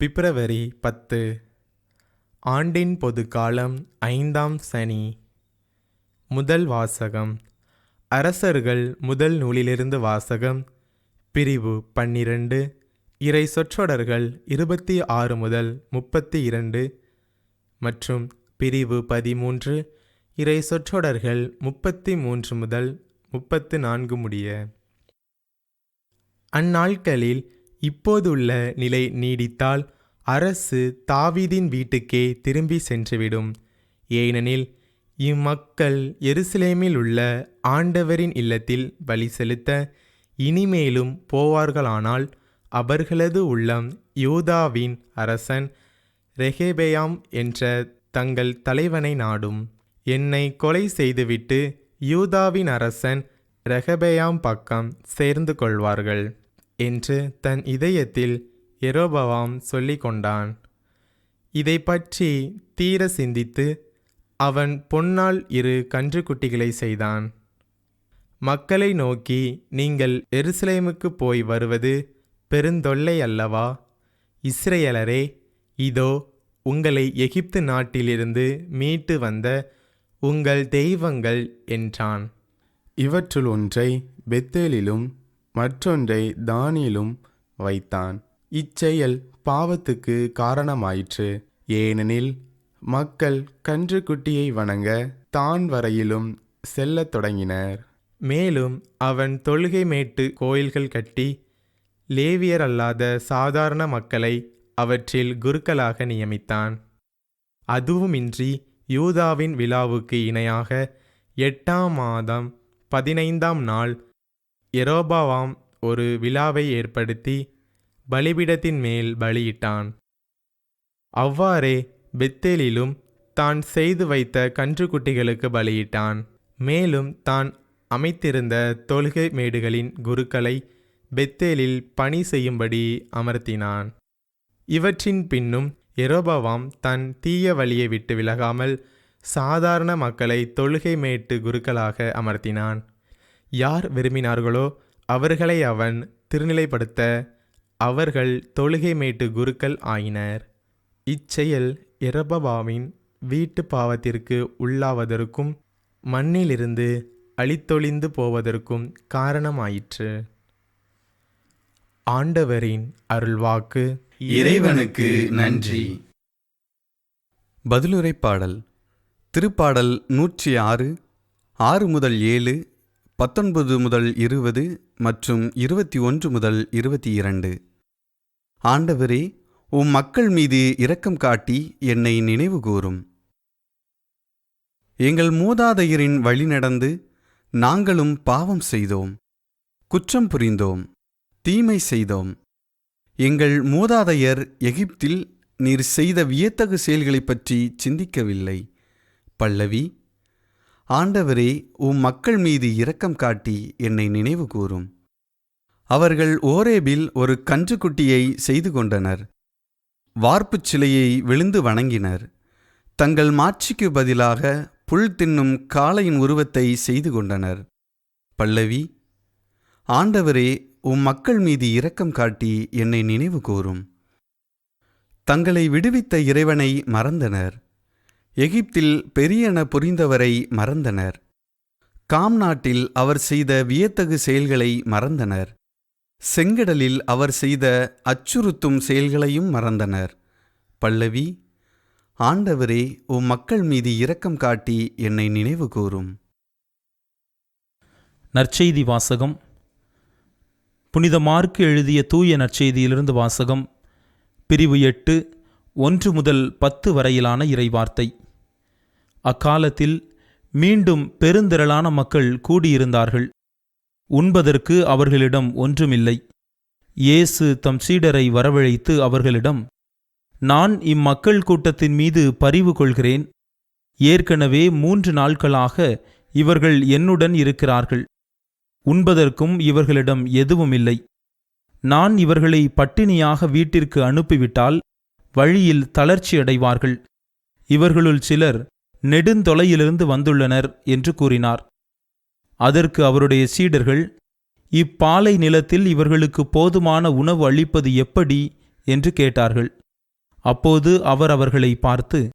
பிப்ரவரி பத்து ஆண்டின் பொதுக்காலம் ஐந்தாம் சனி. முதல் வாசகம். அரசர்கள் முதல் நூலிலிருந்து வாசகம். பிரிவு பன்னிரண்டு இறை சொற்றொடர்கள் இருபத்தி ஆறு முதல் முப்பத்தி இரண்டு மற்றும் பிரிவு பதிமூன்று இறை சொற்றொடர்கள் முப்பத்தி மூன்று முதல் முப்பத்து நான்கு முடிய. அந்நாட்களில் இப்போதுள்ள நிலை நீடித்தால் அரசு தாவீதின் வீட்டுக்கே திரும்பி சென்றுவிடும். ஏனெனில் இம்மக்கள் எருசலேமில் உள்ள ஆண்டவரின் இல்லத்தில் பலி செலுத்த இனிமேலும் போவார்களானால் அவர்களது உள்ளம் யூதாவின் அரசன் ரெஹேபேயாம் என்ற தங்கள் தலைவனை நாடும். என்னை கொலை செய்துவிட்டு யூதாவின் அரசன் ரெஹபேயாம் பக்கம் சேர்ந்து கொள்வார்கள். என்று தன் இதயத்தில் எரோபவாம் சொல்லி கொண்டான் இதை பற்றி தீர சிந்தித்து அவன் பொன்னால் இரு கன்றுக்குட்டிகளை செய்தான். மக்களை நோக்கி நீங்கள் எருசலேமுக்கு போய் வருவது பெருந்தொல்லை அல்லவா? இஸ்ரேலரே இதோ உங்களை எகிப்து நாட்டிலிருந்து மீட்டு வந்த உங்கள் தெய்வங்கள் என்றான். இவற்றுள் ஒன்றை பெத்தேலிலும் மற்றொன்றை தானியிலும் வைத்தான். இச்செயல் பாவத்துக்கு காரணமாயிற்று. ஏனெனில் மக்கள் கன்றுக்குட்டியை வணங்க தான் வரையிலும் செல்லத் தொடங்கினர். மேலும் அவன் தொழுகை மேட்டு கோயில்கள் கட்டி லேவியர் அல்லாத சாதாரண மக்களை அவற்றில் குருக்களாக நியமித்தான். அதுவுமின்றி யூதாவின் விழாவுக்கு இணையாக எட்டாம் மாதம் பதினைந்தாம் நாள் எரோபாவாம் ஒரு விழாவை ஏற்படுத்தி பலிபீடத்தின் மேல் பலியிட்டான். அவ்வாறே பெத்தேலிலும் தான் செய்து வைத்த கன்றுக்குட்டிகளுக்கு பலியிட்டான். மேலும் தான் அமைத்திருந்த தொழுகை மேடுகளின் குருக்களை பெத்தேலில் பணி செய்யும்படி அமர்த்தினான். இவற்றின் பின்னும் எரோபவாம் தன் தீய வழியை விட்டு விலகாமல் சாதாரண மக்களை தொழுகை மேட்டு குருக்களாக அமர்த்தினான். யார் விரும்பினார்களோ அவர்களை அவன் திருநிலைப்படுத்த அவர்கள் தொழுகை மேட்டு குருக்கள் ஆயினர். இச்செயல் எரபபாவின் வீட்டு பாவத்திற்கு உள்ளாவதற்கும் மண்ணிலிருந்து அழித்தொழிந்து போவதற்கும் காரணமாயிற்று. ஆண்டவரின் அருள்வாக்கு இறைவனுக்கு நன்றி. பதிலுரை பாடல் திருப்பாடல் நூற்றி ஆறு ஆறு முதல் ஏழு பத்தொன்பது முதல் இருபது மற்றும் இருபத்தி ஒன்று முதல் இருபத்தி இரண்டு. ஆண்டவரே உம் மக்கள் மீது இரக்கம் காட்டி என்னை நினைவுகூரும். எங்கள் மூதாதையரின் வழி நடந்து நாங்களும் பாவம் செய்தோம் குற்றம் புரிந்தோம் தீமை செய்தோம். எங்கள் மூதாதையர் எகிப்தில் நீர் செய்த வியத்தகு செயல்களைப் பற்றி சிந்திக்கவில்லை பல்லவி. ஆண்டவரே உம் மக்கள் மீது இரக்கம் காட்டி என்னை நினைவு கூறும் அவர்கள் ஓரேபில் ஒரு கன்றுக்குட்டியை செய்து கொண்டனர். வார்ப்புச் சிலையை விழுந்து வணங்கினர். தங்கள் மாட்சிக்கு பதிலாக புல் தின்னும் காளையின் உருவத்தை செய்து கொண்டனர். பல்லவி ஆண்டவரே உம் மக்கள் மீது இரக்கம் காட்டி என்னை நினைவு கூறும் தங்களை விடுவித்த இறைவனை மறந்தனர். எகிப்தில் பெரியன புரிந்தவரை மறந்தனர். காம் நாட்டில் அவர் செய்த வியத்தகு செயல்களை மறந்தனர். செங்கடலில் அவர் செய்த அச்சுறுத்தும் செயல்களையும் மறந்தனர். பல்லவி ஆண்டவரே உம் மக்கள் மீது இரக்கம் காட்டி என்னை நினைவு கூறும். நற்செய்தி வாசகம். புனித மார்க்கு எழுதிய தூய நற்செய்தியிலிருந்து வாசகம். பிரிவு எட்டு ஒன்று முதல் பத்து வரையிலான இறைவார்த்தை. அக்காலத்தில் மீண்டும் பெருந்திரளான மக்கள் கூடியிருந்தார்கள். உண்பதற்கு அவர்களிடம் ஒன்றுமில்லை. இயேசு தம் சீடரை வரவழைத்து அவர்களிடம் நான் இம்மக்கள் கூட்டத்தின் மீது பரிவு கொள்கிறேன். ஏற்கனவே மூன்று நாட்களாக இவர்கள் என்னுடன் இருக்கிறார்கள். உண்பதற்கும் இவர்களிடம் எதுவும் இல்லை நான் இவர்களை பட்டினியாக வீட்டிற்கு அனுப்பிவிட்டால் வழியில் தளர்ச்சி அடைவார்கள் இவர்களுள் சிலர் நெடுந்தொலையிலிருந்து வந்துள்ளனர் என்று கூறினார். அதற்கு அவருடைய சீடர்கள் இப்பாலை நிலத்தில் இவர்களுக்கு போதுமான உணவு அளிப்பது எப்படி? என்று கேட்டார்கள். அப்போது அவர் அவர்களை பார்த்து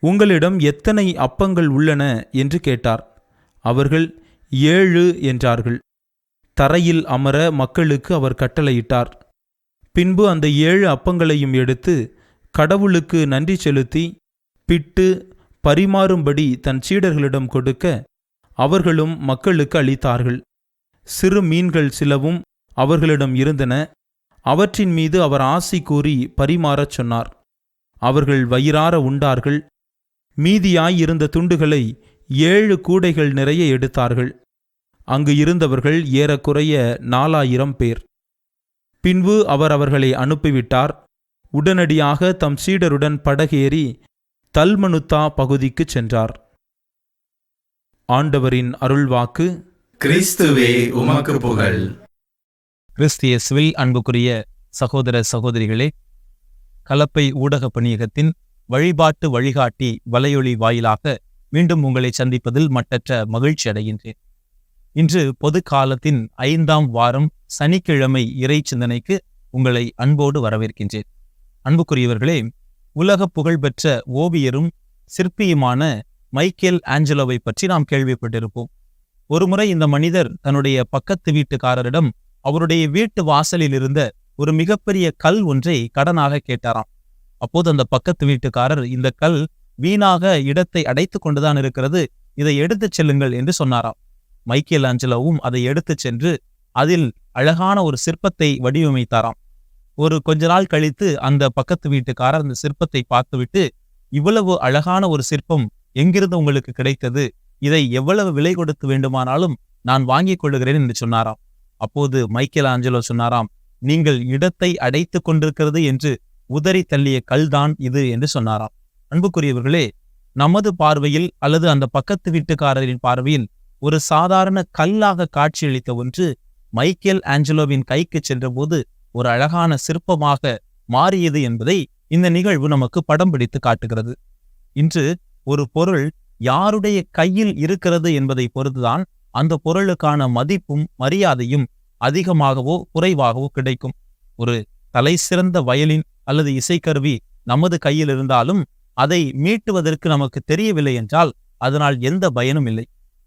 உங்களிடம் எத்தனை அப்பங்கள் உள்ளன? என்று கேட்டார். அவர்கள் ஏழு என்றார்கள். தரையில் அமர மக்களுக்கு அவர் கட்டளையிட்டார். பின்பு அந்த ஏழு அப்பங்களையும் எடுத்து கடவுளுக்கு நன்றி செலுத்தி பிட்டு பரிமாறும்படி தன் சீடர்களிடம் கொடுக்க அவர்களும் மக்களுக்கு அளித்தார்கள். சிறு மீன்கள் சிலவும் அவர்களிடம் இருந்தன. அவற்றின் மீது அவர் ஆசி கூறி பரிமாறச் சொன்னார். அவர்கள் வயிறார உண்டார்கள். மீதியாயிருந்த துண்டுகளை ஏழு கூடைகள் நிறைய எடுத்தார்கள். அங்கு இருந்தவர்கள் ஏறக்குறைய நாலாயிரம் பேர். பின்பு அவர் அவர்களை அனுப்பிவிட்டார். உடனடியாக தம் சீடருடன் படகேறி தல்மனுத்தா பகுதிக்குச் சென்றார். ஆண்டவரின் அருள்வாக்கு கிறிஸ்துவே உமக்கு புகழ். கிறிஸ்து இயேசுவில் அன்புக்குரிய சகோதர சகோதரிகளே கலப்பை ஊடக பணியகத்தின் வழிபாட்டு வழிகாட்டி வலையொலி வாயிலாக மீண்டும் உங்களை சந்திப்பதில் மட்டற்ற மகிழ்ச்சி அடைகின்றேன். இன்று பொது காலத்தின் ஐந்தாம் வாரம் சனிக்கிழமை இறை சிந்தனைக்கு உங்களை அன்போடு வரவேற்கின்றேன். அன்புக்குரியவர்களே உலக புகழ்பெற்ற ஓவியரும் சிற்பியுமான மைக்கேல் ஆஞ்சலோவை பற்றி நாம் கேள்விப்பட்டிருப்போம். ஒருமுறை இந்த மனிதர் தன்னுடைய பக்கத்து வீட்டுக்காரரிடம் அவருடைய வீட்டு வாசலில் இருந்த ஒரு மிகப்பெரிய கல் ஒன்றை கடனாக கேட்டாராம். அப்போது அந்த பக்கத்து வீட்டுக்காரர் இந்த கல் வீணாக இடத்தை அடைத்து கொண்டுதான் இருக்கிறது இதை எடுத்துச் செல்லுங்கள் என்று சொன்னாராம். மைக்கேல் ஆஞ்சலோவும் அதை எடுத்துச் சென்று அதில் அழகான ஒரு சிற்பத்தை வடிவமைத்தாராம். ஒரு கொஞ்ச நாள் கழித்து அந்த பக்கத்து வீட்டுக்காரர் அந்த சிற்பத்தை பார்த்துவிட்டு இவ்வளவு அழகான ஒரு சிற்பம் எங்கிருந்து உங்களுக்கு கிடைத்தது? இதை எவ்வளவு விலை கொடுத்து வேண்டுமானாலும் நான் வாங்கிக் கொள்ளுகிறேன் என்று சொன்னாராம். அப்போது மைக்கேல் ஆஞ்சலோ சொன்னாராம் நீங்கள் இடத்தை அடைத்து கொண்டிருக்கிறது என்று உதறி தள்ளிய கல்தான் இது என்று சொன்னாராம். அன்புக்குரியவர்களே நமது பார்வையில் அல்லது அந்த பக்கத்து வீட்டுக்காரரின் பார்வையில் ஒரு சாதாரண கல்லாக காட்சியளித்த ஒன்று மைக்கேல் ஆஞ்சலோவின் கைக்கு சென்றபோது ஒரு அழகான சிற்பமாக மாறியது என்பதை இந்த நிகழ்வு நமக்கு படம் பிடித்து காட்டுகிறது. இன்று ஒரு பொருள் யாருடைய கையில் இருக்கிறது என்பதை பொறுத்துதான் அந்த பொருளுக்கான மதிப்பும் மரியாதையும் அதிகமாகவோ குறைவாகவோ கிடைக்கும். ஒரு தலை சிறந்த வயலின் அல்லது இசைக்கருவி நமது கையில் இருந்தாலும் அதை மீட்டுவதற்கு நமக்கு தெரியவில்லை என்றால் அதனால் எந்த பயனும் இல்லை.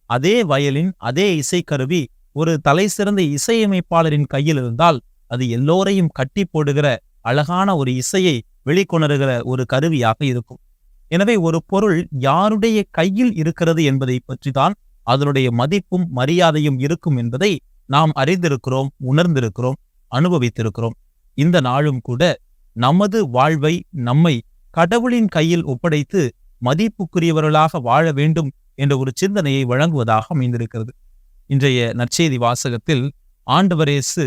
அதே வயலின் அதே இசைக்கருவி ஒரு தலை சிறந்த இசையமைப்பாளரின் கையில் இருந்தால் அது எல்லோரையும் கட்டி போடுகிற அழகான ஒரு இசையை வெளிக்கொணருகிற ஒரு கருவியாக இருக்கும். எனவே ஒரு பொருள் யாருடைய கையில் இருக்கிறது என்பதை பற்றிதான் அதனுடைய மதிப்பும் மரியாதையும் இருக்கும் என்பதை நாம் அறிந்திருக்கிறோம் உணர்ந்திருக்கிறோம் அனுபவித்திருக்கிறோம். இந்த நாளும் கூட நமது வாழ்வை நம்மை கடவுளின் கையில் ஒப்படைத்து மதிப்புக்குரியவர்களாக வாழ வேண்டும் என்ற ஒரு சிந்தனையை வழங்குவதாக அமைந்திருக்கிறது. இன்றைய நற்செய்தி வாசகத்தில் ஆண்டவரேசு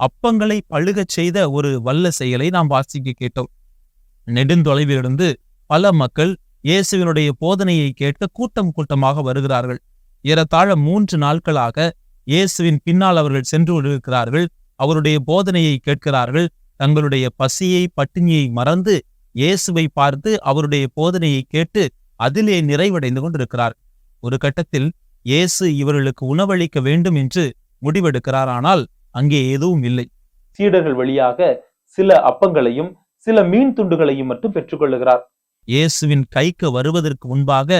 அப்பங்களை பழுகச் செய்த ஒரு வல்ல செயலை நாம் வாசிக்க கேட்டோம். நெடுந்தொலைவிலிருந்து பல மக்கள் இயேசுவினுடைய போதனையை கேட்க கூட்டம் கூட்டமாக வருகிறார்கள். ஏறத்தாழ மூன்று நாட்களாக இயேசுவின் பின்னால் அவர்கள் சென்று கொண்டிருக்கிறார்கள். அவருடைய போதனையை கேட்கிறார்கள். தங்களுடைய பசியை பட்டினியை மறந்து இயேசுவை பார்த்து அவருடைய போதனையை கேட்டு அதிலே நிறைவடைந்து கொண்டிருக்கிறார். ஒரு கட்டத்தில் இயேசு இவர்களுக்கு உணவளிக்க வேண்டும் என்று முடிவெடுக்கிறார். ஆனால் அங்கே எதுவும் இல்லை. சீடர்கள் வழியாக சில அப்பங்களையும் சில மீன் துண்டுகளையும் மட்டும் பெற்றுக்கொள்ளுகிறார். இயேசுவின் கைக்கு வருவதற்கு முன்பாக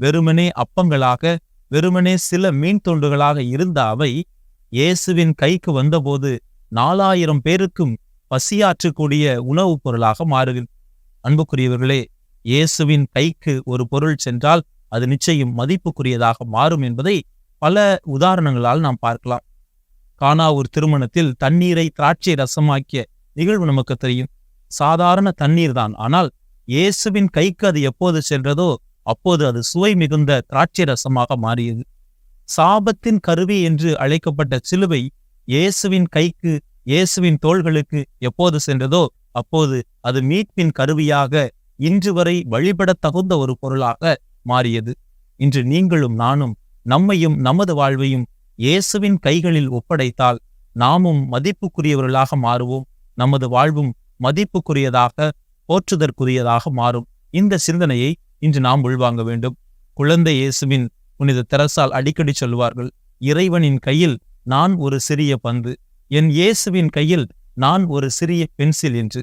வெறுமனே அப்பங்களாக வெறுமனே சில மீன் துண்டுகளாக இருந்த அவை இயேசுவின் கைக்கு வந்தபோது நாலாயிரம் பேருக்கும் பசியாற்றக்கூடிய உணவுப் பொருளாக மாறுகிறது. அன்புக்குரியவர்களே இயேசுவின் கைக்கு ஒரு பொருள் சென்றால் அது நிச்சயம் மதிப்புக்குரியதாக மாறும் என்பதை பல உதாரணங்களால் நாம் பார்க்கலாம். கானாவூர் திருமணத்தில் தண்ணீரை திராட்சை ரசமாக்கிய நிகழ்வு நமக்கு தெரியும். சாதாரண தண்ணீர் தான். ஆனால் இயேசுவின் கைக்கு அது எப்போது சென்றதோ அப்போது அது சுவை மிகுந்த திராட்சை ரசமாக மாறியது. சாபத்தின் கருவி என்று அழைக்கப்பட்ட சிலுவை இயேசுவின் கைக்கு இயேசுவின் தோள்களுக்கு எப்போது சென்றதோ அப்போது அது மீட்பின் கருவியாக இன்று வரை வழிபடத் தகுந்த ஒரு பொருளாக மாறியது. இன்று நீங்களும் நானும் நம்மையும் நமது வாழ்வையும் இயேசுவின் கைகளில் ஒப்படைத்தால் நாமும் மதிப்புக்குரியவர்களாக மாறுவோம். நமது வாழ்வும் மதிப்புக்குரியதாக போற்றுதற்குரியதாக மாறும். இந்த சிந்தனையை இன்று நாம் உள்வாங்க வேண்டும். குழந்தை இயேசுவின் புனித தெரசால் அடிக்கடி சொல்வார்கள் இறைவனின் கையில் நான் ஒரு சிறிய பந்து என் இயேசுவின் கையில் நான் ஒரு சிறிய பென்சில் என்று.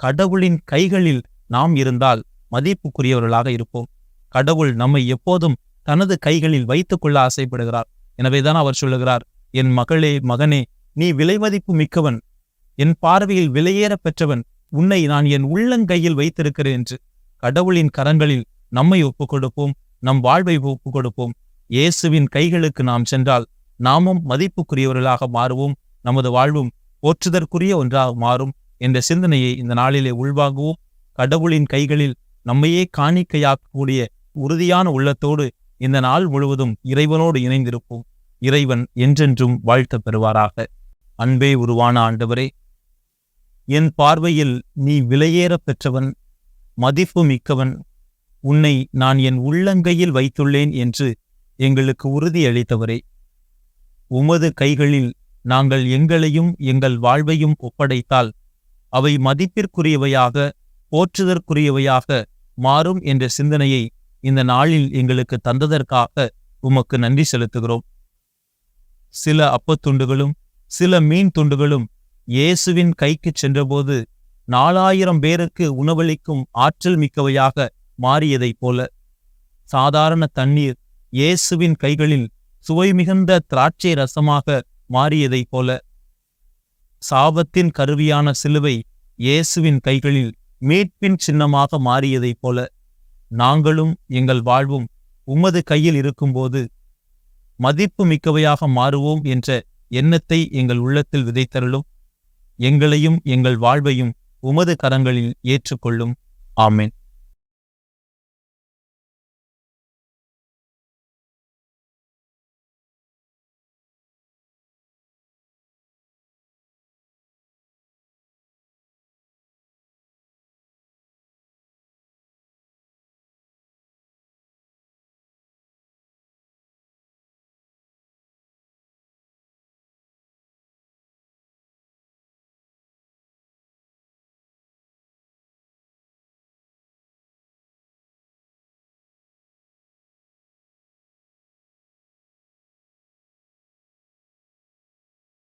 கடவுளின் கைகளில் நாம் இருந்தால் மதிப்புக்குரியவர்களாக இருப்போம். கடவுள் நம்மை எப்போதும் தனது கைகளில் வைத்துக்கொள்ள ஆசைப்படுகிறார். எனவேதான் அவர் சொல்லுகிறார் என் மகளே மகனே நீ விலைமதிப்பு மிக்கவன். என் பார்வையில் விலையேற பெற்றவன். உன்னை நான் என் உள்ளங்கையில் வைத்திருக்கிறேன் என்று. கடவுளின் கரங்களில் நம்மை ஒப்புக் கொடுப்போம் நம் வாழ்வை ஒப்புக் கொடுப்போம் இயேசுவின் கைகளுக்கு நாம் சென்றால் நாமும் மதிப்புக்குரியவர்களாக மாறுவோம். நமது வாழ்வும் போற்றுதற்குரிய ஒன்றாக மாறும் என்ற சிந்தனையை இந்த நாளிலே உள்வாங்குவோம். கடவுளின் கைகளில் நம்மையே காணிக்கையாக்கக்கூடிய உறுதியான உள்ளத்தோடு இந்த நாள் முழுவதும் இறைவனோடு இணைந்திருப்போம். இறைவன் என்றென்றும் வாழ்த்த பெறுவாராக. அன்பே உருவான ஆண்டவரே என் பார்வையில் நீ விலையேற பெற்றவன் மதிப்பு மிக்கவன். உன்னை நான் என் உள்ளங்கையில் வைத்துள்ளேன் என்று எங்களுக்கு உறுதியளித்தவரே உமது கைகளில் நாங்கள் எங்களையும் எங்கள் வாழ்வையும் ஒப்படைத்தால் அவை மதிப்பிற்குரியவையாக போற்றுதற்குரியவையாக மாறும் என்ற சிந்தனையை இந்த நாளில் எங்களுக்கு தந்ததற்காக உமக்கு நன்றி செலுத்துகிறோம். சில அப்பத்துண்டுகளும் சில மீன் துண்டுகளும் இயேசுவின் கைக்குச் சென்றபோது நாலாயிரம் பேருக்கு உணவளிக்கும் ஆற்றல் மிக்கவையாக மாறியதைப் போல. சாதாரண தண்ணீர் இயேசுவின் கைகளில் சுவை மிகுந்த திராட்சை ரசமாக மாறியதைப் போல. சாபத்தின் கருவியான சிலுவை இயேசுவின் கைகளில் மீட்பின் சின்னமாக மாறியதைப் போல. நாங்களும் எங்கள் வாழ்வும் உமது கையில் இருக்கும்போது மதிப்பு மிக்கவையாக மாறுவோம் என்ற எண்ணத்தை எங்கள் உள்ளத்தில் விதைத்தருளும். எங்களையும் எங்கள் வாழ்வையும் உமது கரங்களில் ஏற்றுக்கொள்ளும். ஆமேன்.